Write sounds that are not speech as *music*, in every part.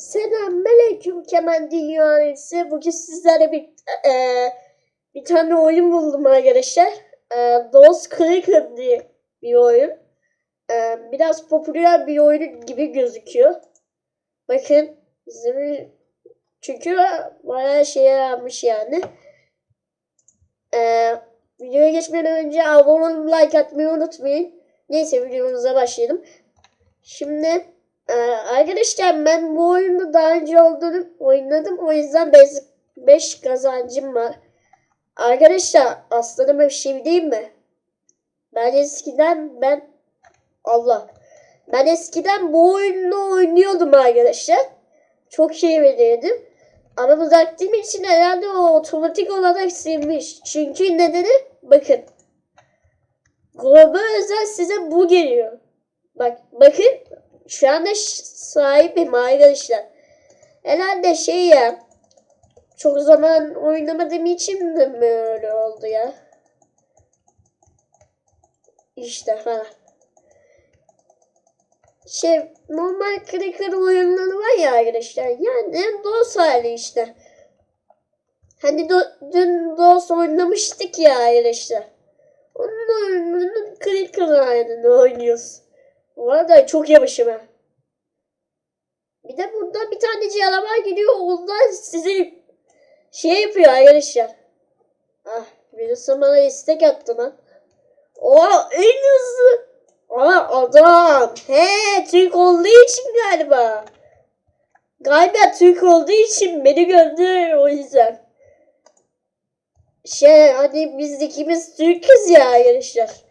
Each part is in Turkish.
Selamünaleyküm Kemal Dünyası. Bugün sizlere bir eee, bir tane oyun buldum arkadaşlar. Eee Dost Clicker diye bir oyun. Eee, biraz popüler bir oyun gibi gözüküyor. Bakın bizim çünkü bayağı şey yapmış yani. Eee videoya geçmeden önce abone olup like atmayı unutmayın. Neyse videomuza başlayalım. Şimdi ee, arkadaşlar ben bu oyunu daha önce olduğunu oynadım. O yüzden 5 kazancım var. Arkadaşlar aslanıma bir şey diyeyim mi? Ben eskiden ben Allah. Ben eskiden bu oyunu oynuyordum arkadaşlar. Çok şey veriyordum. Ama bıraktığım için herhalde o otomatik olarak silmiş. Çünkü nedeni bakın. Global özel size bu geliyor. Bak bakın şu anda sahibim arkadaşlar. Herhalde şey ya. Çok zaman oynamadığım için de mi öyle oldu ya? İşte falan. Şey normal cracker oyunları var ya arkadaşlar. Yani DOS hali işte. Hani do- dün DOS oynamıştık ya arkadaşlar. Onun oyununun cracker halini oynuyoruz. Bu arada çok yavaşım ha. Bir de burada bir tane canavar geliyor. Ondan sizi şey yapıyor arkadaşlar. Ah birisi bana istek attı lan. Oha en hızlı. Aa adam. He Türk olduğu için galiba. Galiba Türk olduğu için beni gördü o yüzden. Şey hani biz ikimiz Türk'üz ya arkadaşlar.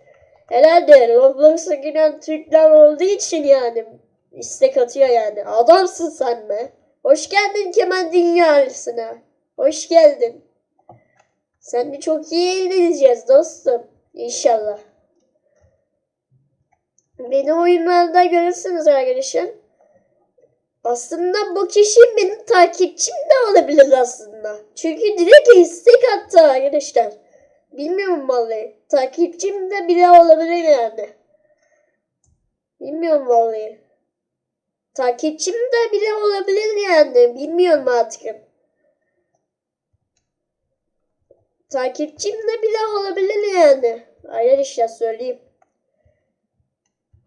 Herhalde Roblox'a giren Türkler olduğu için yani istek atıyor yani. Adamsın sen be. Hoş geldin Kemal Dünyası'na. Hoş geldin. Seninle çok iyi eğleneceğiz dostum. İnşallah. Beni oyunlarda görürsünüz arkadaşlar. Aslında bu kişi benim takipçim de olabilir aslında. Çünkü direkt istek attı arkadaşlar. Bilmiyorum vallahi. Takipçim de bile olabilir yani. Bilmiyorum vallahi. Takipçim de bile olabilir yani. Bilmiyorum artık. Takipçim de bile olabilir yani. Arkadaşlar söyleyeyim.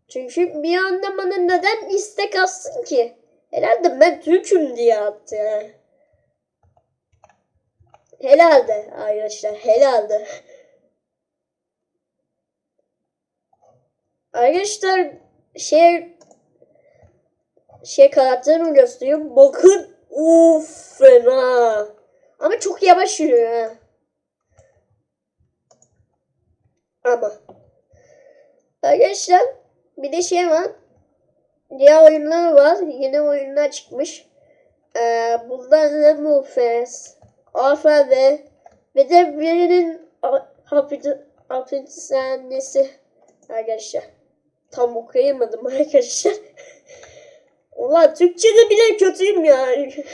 Çünkü bir anda bana neden istek atsın ki? Herhalde ben Türk'üm diye attı ya. Herhalde arkadaşlar herhalde. Arkadaşlar şey şey karakterimi gösteriyorum. Bakın uf fena. Ama çok yavaş yürüyor ha. Ama. Arkadaşlar bir de şey var. Diğer oyunlar var. Yeni oyunlar çıkmış. Ee, bunlar da Mufes, Alfa ve de birinin hapishanesi arkadaşlar. Tam okuyamadım *laughs* arkadaşlar. Ulan Türkçe'de bile kötüyüm yani.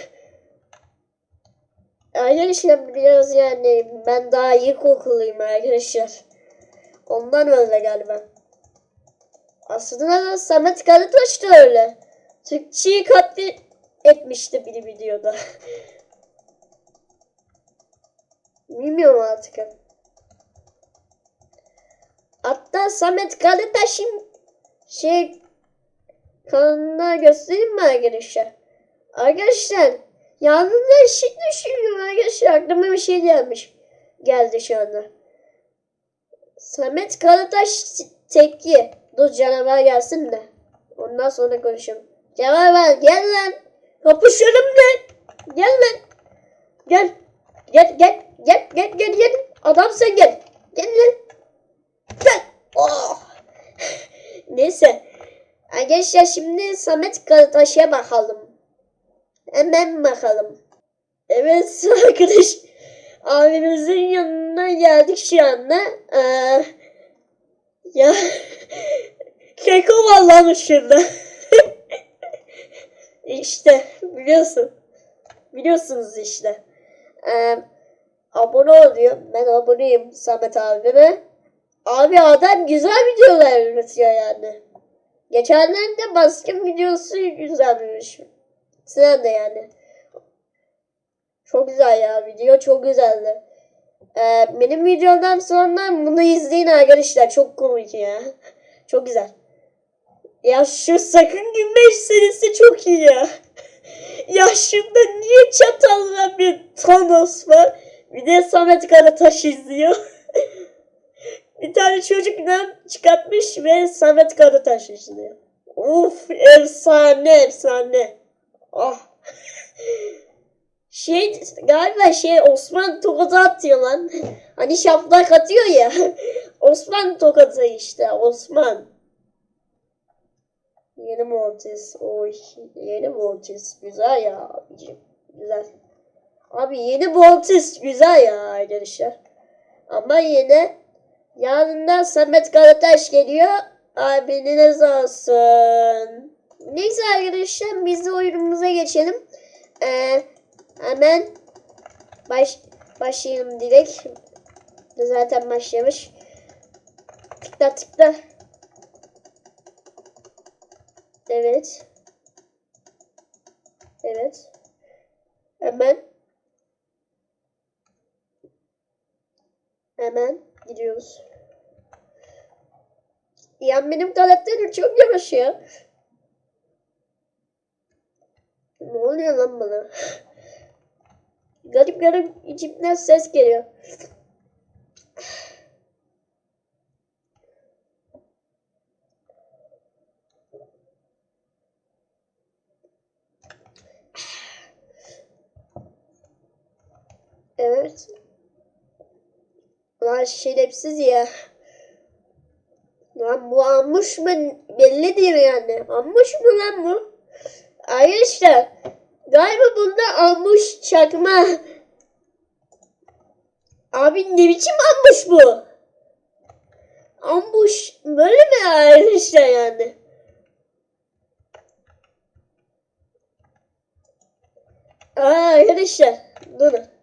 Arkadaşlar biraz yani ben daha ilkokulluyum arkadaşlar. Ondan öyle galiba. Aslında da Samet Karataş da öyle. Türkçeyi katli etmişti bir videoda. *laughs* Bilmiyorum artık. Hatta Samet Karataş'ın şey kanalına göstereyim mi arkadaşlar? Arkadaşlar yalnız şey düşünüyorum arkadaşlar aklıma bir şey gelmiş. Geldi şu anda. Samet Karataş tepki. Dur canavar gelsin de. Ondan sonra konuşalım. Canavar gel lan. Kapışalım lan. Gel lan. Gel. Gel gel gel gel gel gel. Adam sen gel. Gel lan. Gel. Oh. *sighs* Neyse. Arkadaşlar şimdi Samet Karataş'a bakalım. Hemen bakalım. Evet *laughs* arkadaş. Abimizin yanına geldik şu anda. Ee, ya *laughs* keko vallahi şurada. *laughs* işte biliyorsun. Biliyorsunuz işte. Ee, abone oluyor. Ben aboneyim Samet abime. Abi adam güzel videolar üretiyor yani. Geçenlerde baskın videosu güzelmiş. Sen de yani. Çok güzel ya video çok güzeldi. Ee, benim videomdan sonra bunu izleyin arkadaşlar. Çok komik ya. Çok güzel. Ya şu sakın gülme serisi çok iyi ya. Ya şurada niye çatalla bir Thanos var? Bir de Samet Karataş izliyor. *laughs* bir tane çocuktan çıkartmış ve Samet Karataş izliyor. Uf efsane efsane. Ah. *laughs* Şey galiba şey Osman tokadı atıyor lan. *laughs* Hani şaplak atıyor ya. Osman tokadı işte Osman. Yeni Mortis. Oy yeni Mortis. Güzel ya abicim. Güzel. Abi yeni Mortis güzel ya arkadaşlar. Ama yine yarından Samet Karataş geliyor. Abiniz olsun. Neyse arkadaşlar biz de oyunumuza geçelim. Ee, hemen baş, başlayalım direkt. Zaten başlamış. Tıkla tıkla. Evet. Evet. Hemen. Hemen gidiyoruz. Ya benim karakterim çok yavaş ya. Ne oluyor lan bana? Garip garip içimden ses geliyor. Evet. Lan şerefsiz ya. Lan bu ammuş mu? Bellidir yani. Ammuş mu lan bu? Arkadaşlar galiba bunda ammuş çakma. Abi ne biçim ammuş bu? Ambuş böyle mi arkadaşlar yani? Aa arkadaşlar durun.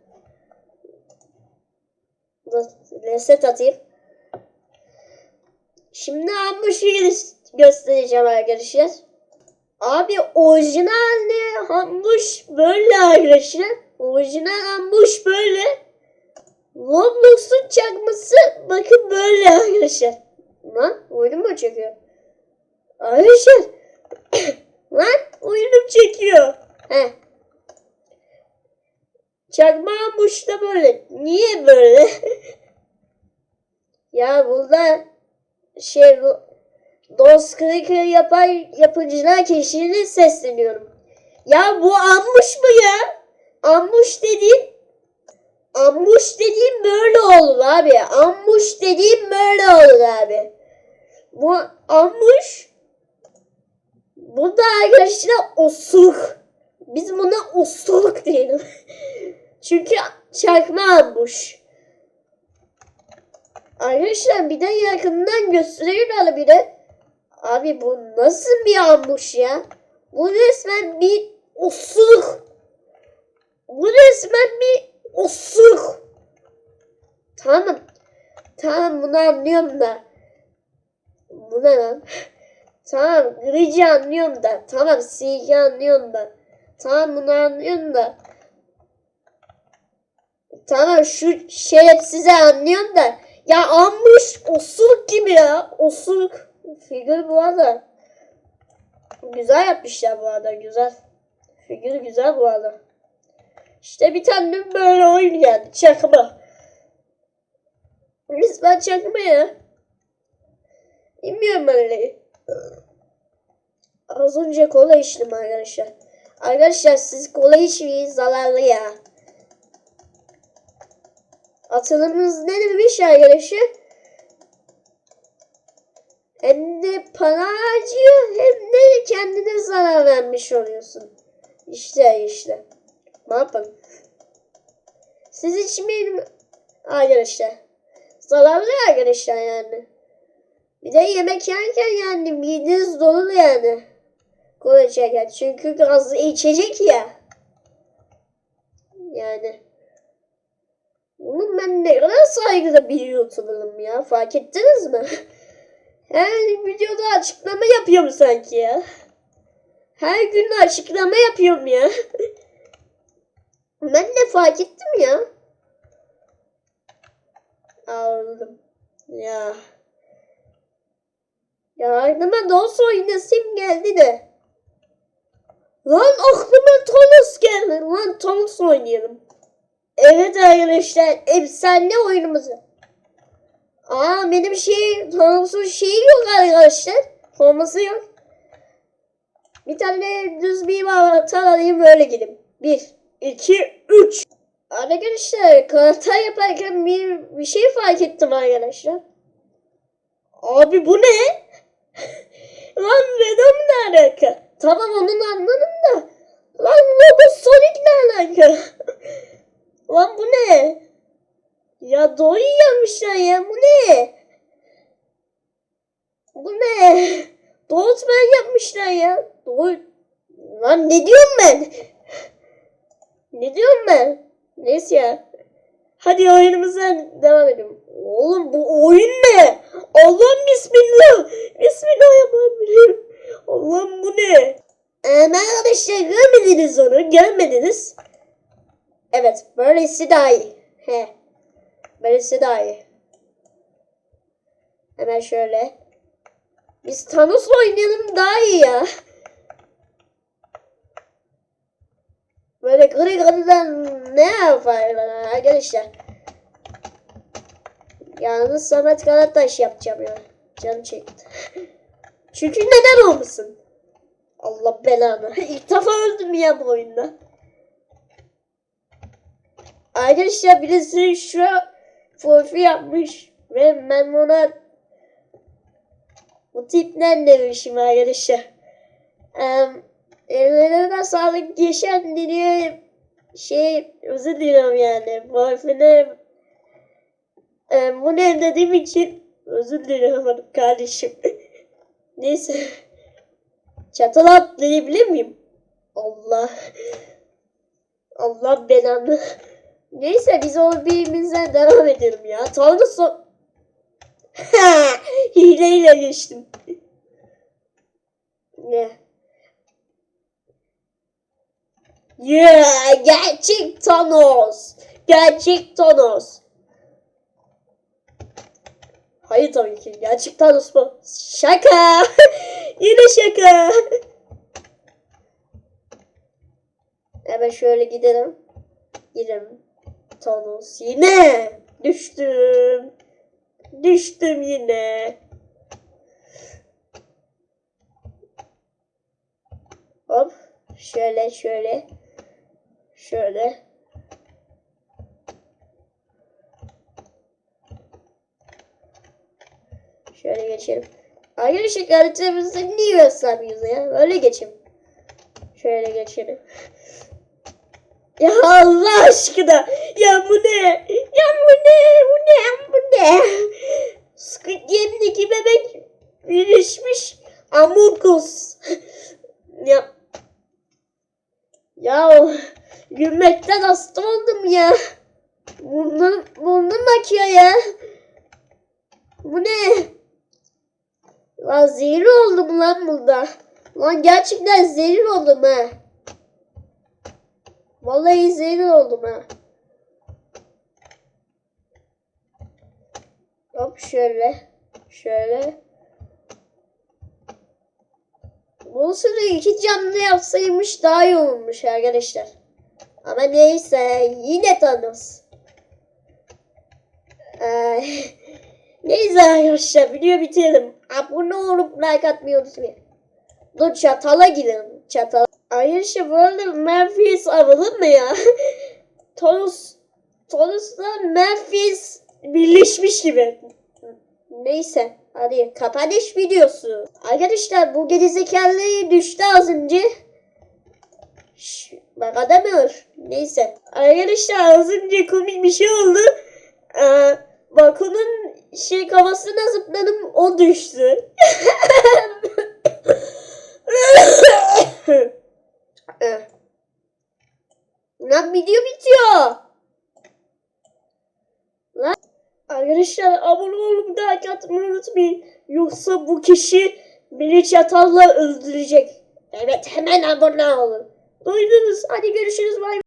Reset atayım. Şimdi ambuşu göstereceğim arkadaşlar. Abi orijinal ambuş böyle arkadaşlar. Orijinal ambuş böyle. Roblox'un çakması bakın böyle arkadaşlar. Lan oyunum mu çekiyor? Arkadaşlar. *coughs* Lan oyunum çekiyor. He. Çakma ambuş da böyle. Niye böyle? *laughs* ya burada şey Dos Clicker yapan yapıcılar kişiliğini sesleniyorum. Ya bu ambuş mu ya? Ambuş dediğim ambuş dediğim böyle olur abi. Ambuş dediğim böyle olur abi. Bu ambuş bu da arkadaşlar osuruk. Biz buna osuruk diyelim. *laughs* Çünkü çakma ambuş. Arkadaşlar bir de yakından gösteriyorlar bir de. Abi bu nasıl bir ambuş ya? Bu resmen bir osuruk. Bu resmen bir osuruk. Tamam. Tamam bunu anlıyorum da. Bu ne lan? Tamam grici anlıyorum da. Tamam silgi anlıyorum da. Tamam bunu anlıyorum da. Tamam şu şerefsizi anlıyorum da. Ya ambush osuruk gibi ya. Osuruk. Figür bu arada. Güzel yapmışlar bu arada güzel. Figür güzel bu arada. İşte bir tane böyle oyun geldi. Çakma. Resmen çakma ya. Bilmiyorum öyle. Az önce kola içtim arkadaşlar. Arkadaşlar siz kola içmeyin zararlı ya. Atılımız ne demiş arkadaşlar? Hem de para harcıyor hem de kendine zarar vermiş oluyorsun. İşte işte. Ne yapalım? Siz içmeyin arkadaşlar. Zararlı arkadaşlar yani. Bir de yemek yerken yani mideniz dolu yani. Kola çeker. Çünkü gazlı içecek ya. Yani. Ben ne kadar saygıda bir YouTuber'ım ya. Fark ettiniz mi? *laughs* Her videoda açıklama yapıyorum sanki ya. Her gün açıklama yapıyorum ya. *laughs* ben de fark ettim ya. Aldım. Ya. Ya aklıma DOS oynasım geldi de. Lan aklıma Thomas geldi. Lan Thomas oynayalım. Evet arkadaşlar efsane oyunumuzu. Aa benim şey Thomas'ın şeyi yok arkadaşlar. Thomas'ı yok. Bir tane düz bir avatar alayım böyle gideyim. Bir, iki, üç. Arkadaşlar karakter yaparken bir, bir şey fark ettim arkadaşlar. Abi bu ne? *laughs* Lan Venom ne alaka? Tamam onun anladım da. Lan Lobo Sonic ne alaka? *laughs* Lan bu ne? Ya doğru yapmışlar ya bu ne? Bu ne? Doğutman yapmışlar ya. Doğru. Lan ne diyorum ben? Ne diyorum ben? Neyse ya. Hadi oyunumuza devam edelim. Oğlum bu oyun ne? Allah'ım bismillah. Bismillahirrahmanirrahim. Allah'ım bu ne? Ee, arkadaşlar görmediniz onu. Görmediniz. Evet. Böylesi daha iyi. He. Böylesi daha iyi. Hemen şöyle. Biz Thanos'la oynayalım daha iyi ya. Böyle gri griden ne yapar bana arkadaşlar. Yalnız Samet Karataş yapacağım ya. Canım çekti. *laughs* Çünkü neden olmasın? Allah belanı. *laughs* İlk defa öldüm ya bu oyunda. Arkadaşlar birisi şu fofi yapmış ve ben buna bu tipten demişim arkadaşlar. Um, ellerine sağlık geçen diye şey özür diliyorum yani. Bu harfine e, bu ne dediğim için özür diliyorum kardeşim. *laughs* Neyse. Çatal atlayabilir miyim? Allah. Allah belanı. Neyse biz o birimizden devam edelim ya. Tanrı so... *laughs* Hileyle geçtim. Ne? Yeah, gerçek Thanos. Gerçek Thanos. Hayır tabii ki. Gerçek Thanos bu. Şaka. *laughs* Yine şaka. Hemen şöyle gidelim. Gidelim. Thanos yine. Düştüm. Düştüm yine. Hop. Şöyle şöyle. Şöyle. Şöyle geçelim. Arkadaşlar haritamızda niye göstermiyoruz ya? Böyle geçelim. Şöyle geçelim. Ya Allah aşkına. Ya bu ne? Ya bu ne? Bu ne? Bu ne? Squid Game'deki bebek birleşmiş Amorgus. ya. Ya gülmekten hasta oldum ya. Burnum, burnum akıyor ya. Bu ne? Lan zehir oldum lan burada. Lan gerçekten zehir oldum ha. Vallahi zehir oldum ha. Hop şöyle. Şöyle. Bu sırada iki canlı yapsaymış daha iyi olmuş arkadaşlar. Ama neyse yine Thanos. Ee, *laughs* neyse arkadaşlar video bitirelim. Abone olup like atmayı unutmayın. Dur çatala gidelim. Çatal. Arkadaşlar bu arada Memphis alalım mı ya? *laughs* Thanos Thanos'la Memphis birleşmiş gibi. Neyse. Hadi kapanış videosu. Arkadaşlar bu gerizekalıyı düştü az önce. Şş, bak adamıyor. Neyse. Arkadaşlar az önce komik bir şey oldu. Ee, bak onun şey kafasına zıpladım o düştü. *laughs* *laughs* Lan video bitiyor. Lan Arkadaşlar abone olup like atmayı unutmayın. Yoksa bu kişi beni çatalla öldürecek. Evet hemen abone olun. Duydunuz. Hadi görüşürüz